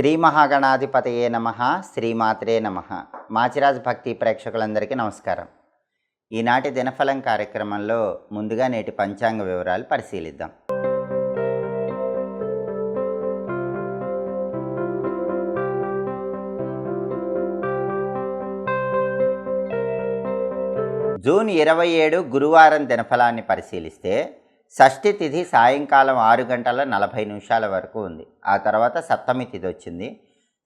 శ్రీ మహాగణాధిపతయే నమ శ్రీమాత్రే నమ. మాచిరాజ్ భక్తి ప్రేక్షకులందరికీ నమస్కారం. ఈనాటి దినఫలం కార్యక్రమంలో ముందుగా నేటి పంచాంగ వివరాలు పరిశీలిద్దాం. జూన్ ఇరవై ఏడు గురువారం దినఫలాన్ని పరిశీలిస్తే షష్ఠి తిథి సాయంకాలం ఆరు గంటల నలభై నిమిషాల వరకు ఉంది. ఆ తర్వాత సప్తమి తిథి వచ్చింది.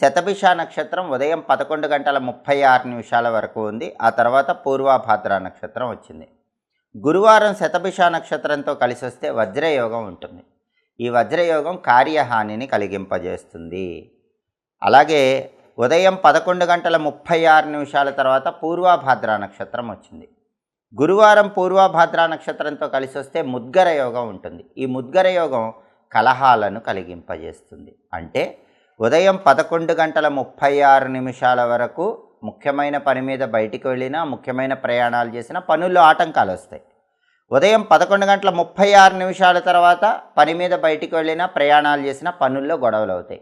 శతభిష నక్షత్రం ఉదయం పదకొండు గంటల ముప్పై ఆరు నిమిషాల వరకు ఉంది. ఆ తర్వాత పూర్వాభాద్ర నక్షత్రం వచ్చింది. గురువారం శతభిష నక్షత్రంతో కలిసి వస్తే వజ్రయోగం ఉంటుంది. ఈ వజ్రయోగం కార్యహానిని కలిగింపజేస్తుంది. అలాగే ఉదయం పదకొండు గంటల ముప్పై ఆరు నిమిషాల తర్వాత పూర్వాభాద్ర నక్షత్రం వచ్చింది. గురువారం పూర్వభాద్ర నక్షత్రంతో కలిసి వస్తే ముద్గర యోగం ఉంటుంది. ఈ ముద్గర యోగం కలహాలను కలిగింపజేస్తుంది. అంటే ఉదయం పదకొండు గంటల ముప్పై ఆరు నిమిషాల వరకు ముఖ్యమైన పని మీద బయటికి వెళ్ళినా ముఖ్యమైన ప్రయాణాలు చేసినా పనుల్లో ఆటంకాలు వస్తాయి. ఉదయం పదకొండు గంటల ముప్పై ఆరు నిమిషాల తర్వాత పని మీద బయటికి వెళ్ళినా ప్రయాణాలు చేసినా పనుల్లో గొడవలు అవుతాయి.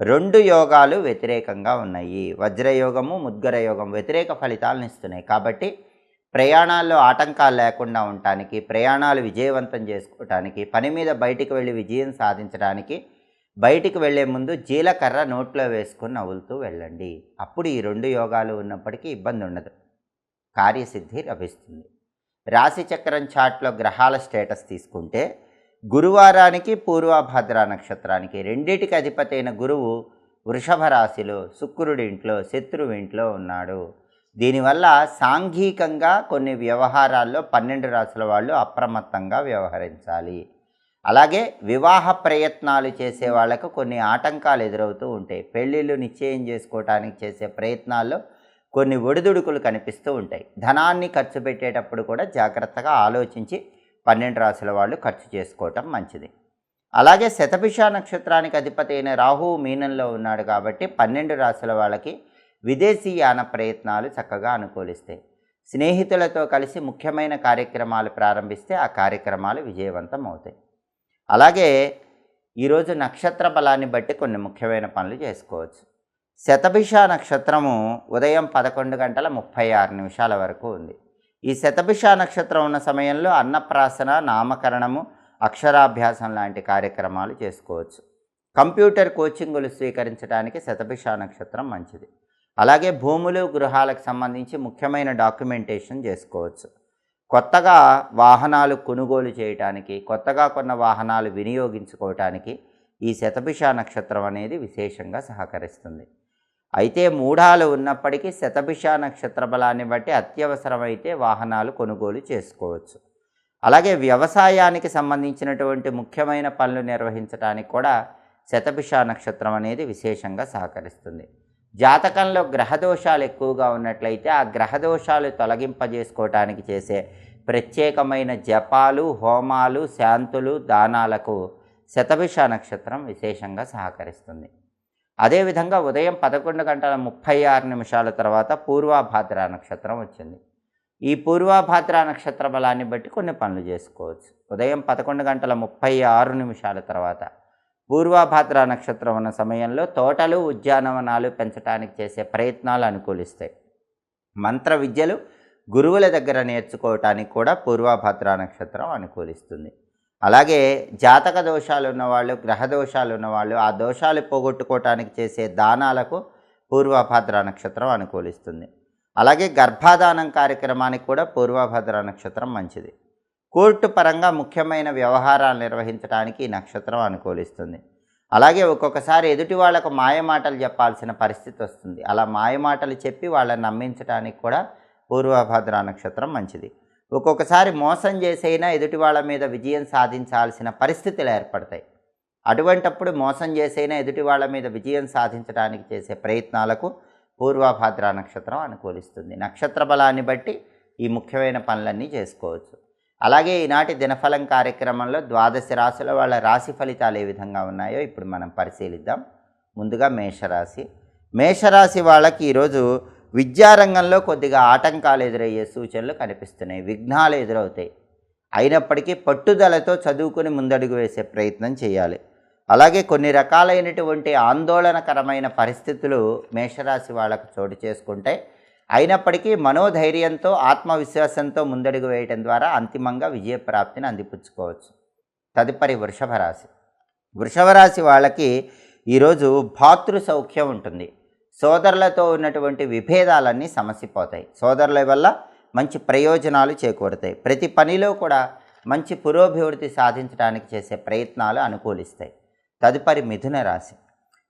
రెండు యోగాలు వ్యతిరేకంగా ఉన్నాయి. వజ్రయోగము ముద్గర యోగం వ్యతిరేక ఫలితాలను ఇస్తున్నాయి. కాబట్టి ప్రయాణాల్లో ఆటంకాలు లేకుండా ఉండటానికి ప్రయాణాలు విజయవంతం చేసుకోవటానికి పని మీద బయటికి వెళ్ళి విజయం సాధించడానికి బయటికి వెళ్ళే ముందు జీలకర్ర నోట్లో వేసుకుని నవ్వులుతూ వెళ్ళండి. అప్పుడు ఈ రెండు యోగాలు ఉన్నప్పటికీ ఇబ్బంది ఉండదు. కార్యసిద్ధి లభిస్తుంది. రాశి చక్రం చాట్లో గ్రహాల స్టేటస్ తీసుకుంటే గురువారానికి పూర్వభద్ర నక్షత్రానికి రెండింటికి అధిపతి అయిన గురువు వృషభ రాశిలో శుక్రుడి ఇంట్లో శత్రువు ఇంట్లో ఉన్నాడు. దీనివల్ల సాంఘికంగా కొన్ని వ్యవహారాల్లో పన్నెండు రాసుల వాళ్ళు అప్రమత్తంగా వ్యవహరించాలి. అలాగే వివాహ ప్రయత్నాలు చేసే వాళ్ళకు కొన్ని ఆటంకాలు ఎదురవుతూ ఉంటాయి. పెళ్ళిళ్ళు నిశ్చయం చేసుకోవటానికి చేసే ప్రయత్నాల్లో కొన్ని ఒడిదుడుకులు కనిపిస్తూ ఉంటాయి. ధనాన్ని ఖర్చు పెట్టేటప్పుడు కూడా జాగ్రత్తగా ఆలోచించి పన్నెండు రాసుల వాళ్ళు ఖర్చు చేసుకోవటం మంచిది. అలాగే శతభిష నక్షత్రానికి అధిపతి అయిన రాహువు మీనంలో ఉన్నాడు కాబట్టి పన్నెండు రాసుల వాళ్ళకి విదేశీయాన ప్రయత్నాలు చక్కగా అనుకూలిస్తాయి. స్నేహితులతో కలిసి ముఖ్యమైన కార్యక్రమాలు ప్రారంభిస్తే ఆ కార్యక్రమాలు విజయవంతం అవుతాయి. అలాగే ఈరోజు నక్షత్ర బలాన్ని బట్టి కొన్ని ముఖ్యమైన పనులు చేసుకోవచ్చు. శతభిష నక్షత్రము ఉదయం పదకొండు గంటల ముప్పై ఆరు నిమిషాల వరకు ఉంది. ఈ శతభిష నక్షత్రం ఉన్న సమయంలో అన్నప్రాసన నామకరణము అక్షరాభ్యాసం లాంటి కార్యక్రమాలు చేసుకోవచ్చు. కంప్యూటర్ కోచింగులు స్వీకరించడానికి శతభిష నక్షత్రం మంచిది. అలాగే భూములు గృహాలకు సంబంధించి ముఖ్యమైన డాక్యుమెంటేషన్ చేసుకోవచ్చు. కొత్తగా వాహనాలు కొనుగోలు చేయటానికి కొత్తగా కొన్న వాహనాలు వినియోగించుకోవటానికి ఈ శతభిష నక్షత్రం అనేది విశేషంగా సహకరిస్తుంది. అయితే మూఢాలు ఉన్నప్పటికీ శతభిష నక్షత్ర బలాన్ని బట్టి అత్యవసరమైతే వాహనాలు కొనుగోలు చేసుకోవచ్చు. అలాగే వ్యవసాయానికి సంబంధించినటువంటి ముఖ్యమైన పనులు నిర్వహించడానికి కూడా శతభిష నక్షత్రం అనేది విశేషంగా సహకరిస్తుంది. జాతకంలో గ్రహదోషాలు ఎక్కువగా ఉన్నట్లయితే ఆ గ్రహదోషాలు తొలగింపజేసుకోవటానికి చేసే ప్రత్యేకమైన జపాలు హోమాలు శాంతులు దానాలకు శతభిష నక్షత్రం విశేషంగా సహకరిస్తుంది. అదేవిధంగా ఉదయం పదకొండు గంటల ముప్పై ఆరు నిమిషాల తర్వాత పూర్వాభాద్ర నక్షత్రం వచ్చింది. ఈ పూర్వాభాద్ర నక్షత్ర బలాన్ని బట్టి కొన్ని పనులు చేసుకోవచ్చు. ఉదయం పదకొండు గంటల ముప్పై ఆరు నిమిషాల తర్వాత పూర్వాభాద్ర నక్షత్రం ఉన్న సమయంలో తోటలు ఉద్యానవనాలు పెంచడానికి చేసే ప్రయత్నాలు అనుకూలిస్తాయి. మంత్ర విద్యలు గురువుల దగ్గర నేర్చుకోవటానికి కూడా పూర్వాభాద్ర నక్షత్రం అనుకూలిస్తుంది. అలాగే జాతక దోషాలు ఉన్నవాళ్ళు గ్రహ దోషాలు ఉన్నవాళ్ళు ఆ దోషాలు పోగొట్టుకోవటానికి చేసే దానాలకు పూర్వభద్ర నక్షత్రం అనుకూలిస్తుంది. అలాగే గర్భాధానం కార్యక్రమానికి కూడా పూర్వభద్ర నక్షత్రం మంచిది. కోర్టు పరంగా ముఖ్యమైన వ్యవహారాలు నిర్వహించడానికి ఈ నక్షత్రం అనుకూలిస్తుంది. అలాగే ఒక్కొక్కసారి ఎదుటి వాళ్ళకు మాయమాటలు చెప్పాల్సిన పరిస్థితి వస్తుంది. అలా మాయమాటలు చెప్పి వాళ్ళని నమ్మించడానికి కూడా పూర్వభద్ర నక్షత్రం మంచిది. ఒక్కొక్కసారి మోసం చేసైనా ఎదుటి వాళ్ళ మీద విజయం సాధించాల్సిన పరిస్థితులు ఏర్పడతాయి. అటువంటప్పుడు మోసం చేసైనా ఎదుటి వాళ్ళ మీద విజయం సాధించడానికి చేసే ప్రయత్నాలకు పూర్వభాద్ర నక్షత్రం అనుకూలిస్తుంది. నక్షత్ర బలాన్ని బట్టి ఈ ముఖ్యమైన పనులన్నీ చేసుకోవచ్చు. అలాగే ఈనాటి దినఫలం కార్యక్రమంలో ద్వాదశ రాశుల వాళ్ళ రాశి ఫలితాలు ఏ విధంగా ఉన్నాయో ఇప్పుడు మనం పరిశీలిద్దాం. ముందుగా మేషరాశి. మేషరాశి వాళ్ళకి ఈరోజు విద్యారంగంలో కొద్దిగా ఆటంకాలు ఎదురయ్యే సూచనలు కనిపిస్తున్నాయి. విఘ్నాలు ఎదురవుతాయి. అయినప్పటికీ పట్టుదలతో చదువుకుని ముందడుగు వేసే ప్రయత్నం చేయాలి. అలాగే కొన్ని రకాలైనటువంటి ఆందోళనకరమైన పరిస్థితులు మేషరాశి వాళ్ళకు చోటు చేసుకుంటే అయినప్పటికీ మనోధైర్యంతో ఆత్మవిశ్వాసంతో ముందడుగు వేయటం ద్వారా అంతిమంగా విజయప్రాప్తిని అందిపుచ్చుకోవచ్చు. తదుపరి వృషభ రాశి. వృషభ రాశి వాళ్ళకి ఈరోజు భాతృ సౌఖ్యం ఉంటుంది. సోదరులతో ఉన్నటువంటి విభేదాలన్నీ సమసిపోతాయి. సోదరుల వల్ల మంచి ప్రయోజనాలు చేకూరుతాయి. ప్రతి పనిలో కూడా మంచి పురోభివృద్ధి సాధించడానికి చేసే ప్రయత్నాలు అనుకూలిస్తాయి. తదుపరి మిథున రాశి.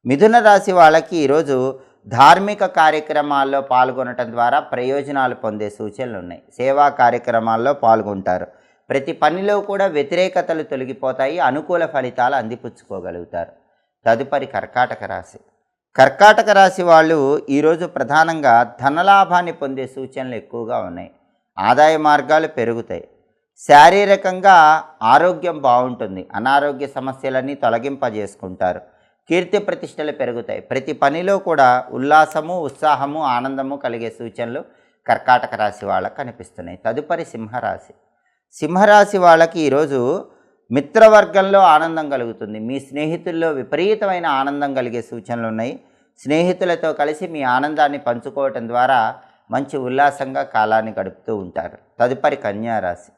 మిథున రాశి వాళ్ళకి ఈరోజు ధార్మిక కార్యక్రమాల్లో పాల్గొనటం ద్వారా ప్రయోజనాలు పొందే సూచనలు ఉన్నాయి సేవా కార్యక్రమాల్లో పాల్గొంటారు. ప్రతి పనిలో కూడా వ్యతిరేకతలు తొలగిపోతాయి అనుకూల ఫలితాలు అందిపుచ్చుకోగలుగుతారు. తదుపరి కర్కాటక రాశి. కర్కాటక రాశి వాళ్ళు ఈరోజు ప్రధానంగా ధనలాభాన్ని పొందే సూచనలు ఎక్కువగా ఉన్నాయి. ఆదాయ మార్గాలు పెరుగుతాయి. శారీరకంగా ఆరోగ్యం బాగుంటుంది. అనారోగ్య సమస్యలన్నీ తొలగింపజేసుకుంటారు. కీర్తి ప్రతిష్టలు పెరుగుతాయి. ప్రతి పనిలో కూడా ఉల్లాసము ఉత్సాహము ఆనందము కలిగే సూచనలు కర్కాటక రాశి వాళ్ళకు కనిపిస్తున్నాయి. తదుపరి సింహరాశి. సింహరాశి వాళ్ళకి ఈరోజు మిత్రవర్గంలో ఆనందం కలుగుతుంది. మీ స్నేహితుల్లో విపరీతమైన ఆనందం కలిగే సూచనలు ఉన్నాయి. స్నేహితులతో కలిసి మీ ఆనందాన్ని పంచుకోవటం ద్వారా మంచి ఉల్లాసంగా కాలాన్ని గడుపుతూ ఉంటారు. తదుపరి కన్యారాశి.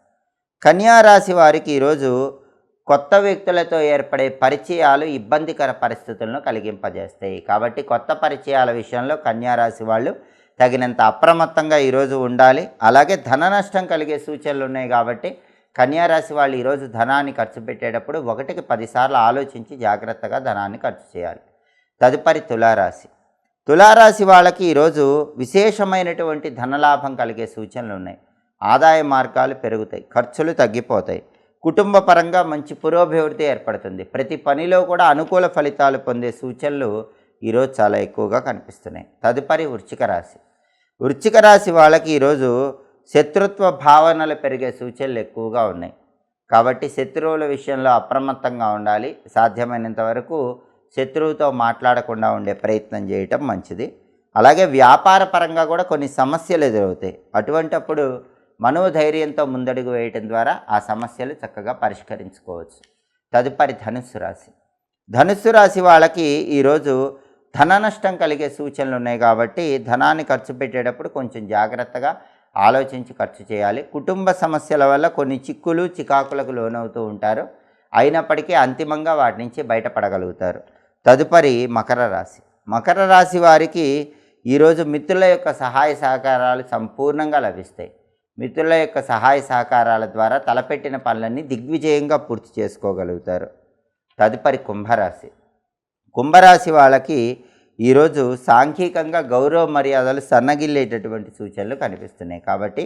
కన్యారాశి వారికి ఈరోజు కొత్త వ్యక్తులతో ఏర్పడే పరిచయాలు ఇబ్బందికర పరిస్థితులను కలిగింపజేస్తాయి. కాబట్టి కొత్త పరిచయాల విషయంలో కన్యారాశి వాళ్ళు తగినంత అప్రమత్తంగా ఈరోజు ఉండాలి. అలాగే ధన నష్టం కలిగే సూచనలు ఉన్నాయి కాబట్టి కన్యారాశి వాళ్ళు ఈరోజు ధనాన్ని ఖర్చు పెట్టేటప్పుడు ఒకటికి పదిసార్లు ఆలోచించి జాగ్రత్తగా ధనాన్ని ఖర్చు చేయాలి. తదుపరి తులారాశి. తులారాశి వాళ్ళకి ఈరోజు విశేషమైనటువంటి ధనలాభం కలిగే సూచనలు ఉన్నాయి. ఆదాయ మార్గాలు పెరుగుతాయి. ఖర్చులు తగ్గిపోతాయి. కుటుంబ పరంగా మంచి పురోభివృద్ధి ఏర్పడుతుంది. ప్రతి పనిలో కూడా అనుకూల ఫలితాలు పొందే సూచనలు ఈరోజు చాలా ఎక్కువగా కనిపిస్తున్నాయి. తదుపరి వృచ్చిక రాశి. వృచ్చిక రాశి వాళ్ళకి ఈరోజు శత్రుత్వ భావనలు పెరిగే సూచనలు ఎక్కువగా ఉన్నాయి. కాబట్టి శత్రువుల విషయంలో అప్రమత్తంగా ఉండాలి. సాధ్యమైనంత వరకు శత్రువుతో మాట్లాడకుండా ఉండే ప్రయత్నం చేయటం మంచిది. అలాగే వ్యాపార పరంగా కూడా కొన్ని సమస్యలు ఎదురవుతాయి. అటువంటప్పుడు మనోధైర్యంతో ముందడుగు వేయటం ద్వారా ఆ సమస్యలు చక్కగా పరిష్కరించుకోవచ్చు. తదుపరి ధనుస్సు రాశి. ధనుస్సు రాశి వాళ్ళకి ఈరోజు ధన నష్టం కలిగే సూచనలు ఉన్నాయి కాబట్టి ధనాన్ని ఖర్చు పెట్టేటప్పుడు కొంచెం జాగ్రత్తగా ఆలోచించి ఖర్చు చేయాలి. కుటుంబ సమస్యల వల్ల కొన్ని చిక్కులు చికాకులకు లోనవుతూ ఉంటారు. అయినప్పటికీ అంతిమంగా వాటి నుంచి బయటపడగలుగుతారు. తదుపరి మకర రాశి. మకర రాశి వారికి ఈరోజు మిత్రుల యొక్క సహాయ సహకారాలు సంపూర్ణంగా లభిస్తాయి. మిత్రుల యొక్క సహాయ సహకారాల ద్వారా తలపెట్టిన పనులన్నీ దిగ్విజయంగా పూర్తి చేసుకోగలుగుతారు. తదుపరి కుంభరాశి. కుంభరాశి వాళ్ళకి ఈరోజు సాంఘికంగా గౌరవ మర్యాదలు సన్నగిల్లేటటువంటి సూచనలు కనిపిస్తున్నాయి. కాబట్టి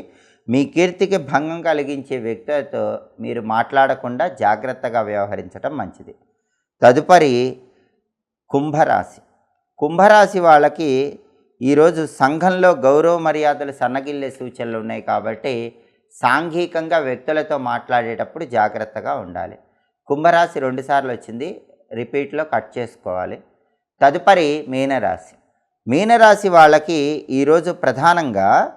మీ కీర్తికి భంగం కలిగించే వ్యక్తులతో మీరు మాట్లాడకుండా జాగ్రత్తగా వ్యవహరించడం మంచిది. తదుపరి కుంభరాశి. కుంభరాశి వాళ్ళకి ఈరోజు సంఘంలో గౌరవ మర్యాదలు సన్నగిల్లే సూచనలు ఉన్నాయి కాబట్టి సాంఘికంగా వ్యక్తులతో మాట్లాడేటప్పుడు జాగ్రత్తగా ఉండాలి. కుంభరాశి రెండుసార్లు వచ్చింది రిపీట్లో కట్ చేసుకోవాలి. తదుపరి మీనరాశి. మీనరాశి వాళ్ళకి ఈరోజు ప్రధానంగా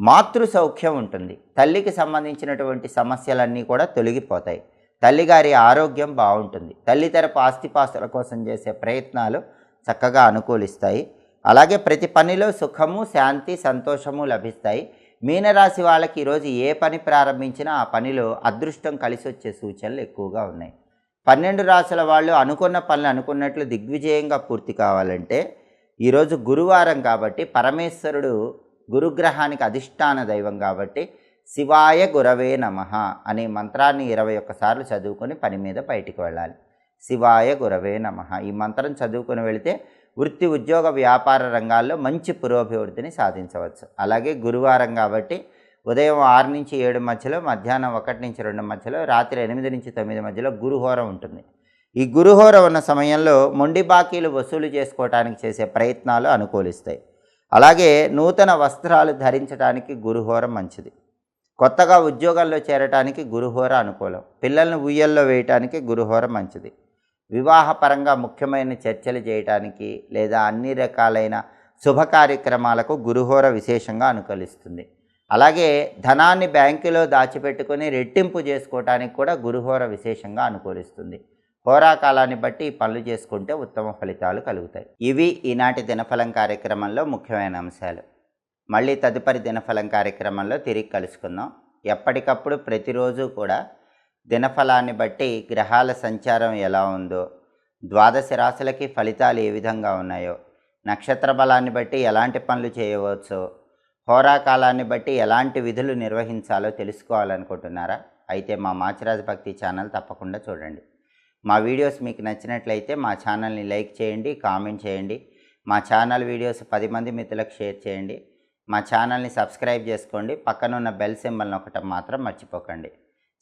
మాతృ సౌఖ్యం ఉంటుంది. తల్లికి సంబంధించినటువంటి సమస్యలన్నీ కూడా తొలగిపోతాయి. తల్లిగారి ఆరోగ్యం బాగుంటుంది. తల్లి తరపు ఆస్తిపాస్తుల కోసం చేసే ప్రయత్నాలు చక్కగా అనుకూలిస్తాయి. అలాగే ప్రతి పనిలో సుఖము శాంతి సంతోషము లభిస్తాయి. మీనరాశి వాళ్ళకి ఈరోజు ఏ పని ప్రారంభించినా ఆ పనిలో అదృష్టం కలిసి వచ్చే సూచనలు ఎక్కువగా ఉన్నాయి. పన్నెండు రాశుల వాళ్ళు అనుకున్న పనులు అనుకున్నట్లు దిగ్విజయంగా పూర్తి కావాలంటే ఈరోజు గురువారం కాబట్టి పరమేశ్వరుడు గురుగ్రహానికి అధిష్టాన దైవం కాబట్టి శివాయ గురవే నమ అనే మంత్రాన్ని ఇరవై ఒక్కసార్లు చదువుకొని పని మీద బయటికి వెళ్ళాలి. శివాయ గురవే నమ ఈ మంత్రం చదువుకొని వెళితే వృత్తి ఉద్యోగ వ్యాపార రంగాల్లో మంచి పురోభివృద్ధిని సాధించవచ్చు. అలాగే గురువారం కాబట్టి ఉదయం ఆరు నుంచి ఏడు మధ్యలో మధ్యాహ్నం ఒకటి నుంచి రెండు మధ్యలో రాత్రి ఎనిమిది నుంచి తొమ్మిది మధ్యలో గురుహోర ఉంటుంది. ఈ గురుహోర ఉన్న సమయంలో మొండి బాకీలు వసూలు చేసుకోవడానికి చేసే ప్రయత్నాలు అనుకూలిస్తాయి. అలాగే నూతన వస్త్రాలు ధరించడానికి గురుహోర మంచిది. కొత్తగా ఉద్యోగాల్లో చేరటానికి గురుహోర అనుకూలం. పిల్లల్ని ఉయ్యల్లో వేయటానికి గురుహోర మంచిది. వివాహపరంగా ముఖ్యమైన చర్చలు చేయటానికి లేదా అన్ని రకాలైన శుభ కార్యక్రమాలకు గురుహోర విశేషంగా అనుకూలిస్తుంది. అలాగే ధనాన్ని బ్యాంకులో దాచిపెట్టుకొని రెట్టింపు చేసుకోవటానికి కూడా గురుహోర విశేషంగా అనుకూలిస్తుంది. హోరాకాలాన్ని బట్టి ఈ పనులు చేసుకుంటే ఉత్తమ ఫలితాలు కలుగుతాయి. ఇవి ఈనాటి దినఫలం కార్యక్రమంలో ముఖ్యమైన అంశాలు. మళ్ళీ తదుపరి దినఫలం కార్యక్రమంలో తిరిగి కలుసుకుందాం. ఎప్పటికప్పుడు ప్రతిరోజు కూడా దినఫలాన్ని బట్టి గ్రహాల సంచారం ఎలా ఉందో ద్వాదశ రాశులకి ఫలితాలు ఏ విధంగా ఉన్నాయో నక్షత్ర బలాన్ని బట్టి ఎలాంటి పనులు చేయవచ్చో హోరాకాలాన్ని బట్టి ఎలాంటి విధులు నిర్వహించాలో తెలుసుకోవాలనుకుంటున్నారా? అయితే మా మాచిరాజ్ భక్తి ఛానల్ తప్పకుండా చూడండి. మా వీడియోస్ మీకు నచ్చినట్లయితే మా ఛానల్ని లైక్ చేయండి కామెంట్ చేయండి. మా ఛానల్ వీడియోస్ పది మంది మిత్రులకు షేర్ చేయండి. మా ఛానల్ని సబ్స్క్రైబ్ చేసుకోండి. పక్కనున్న బెల్ సింబల్ని ఒకటం మాత్రం మర్చిపోకండి.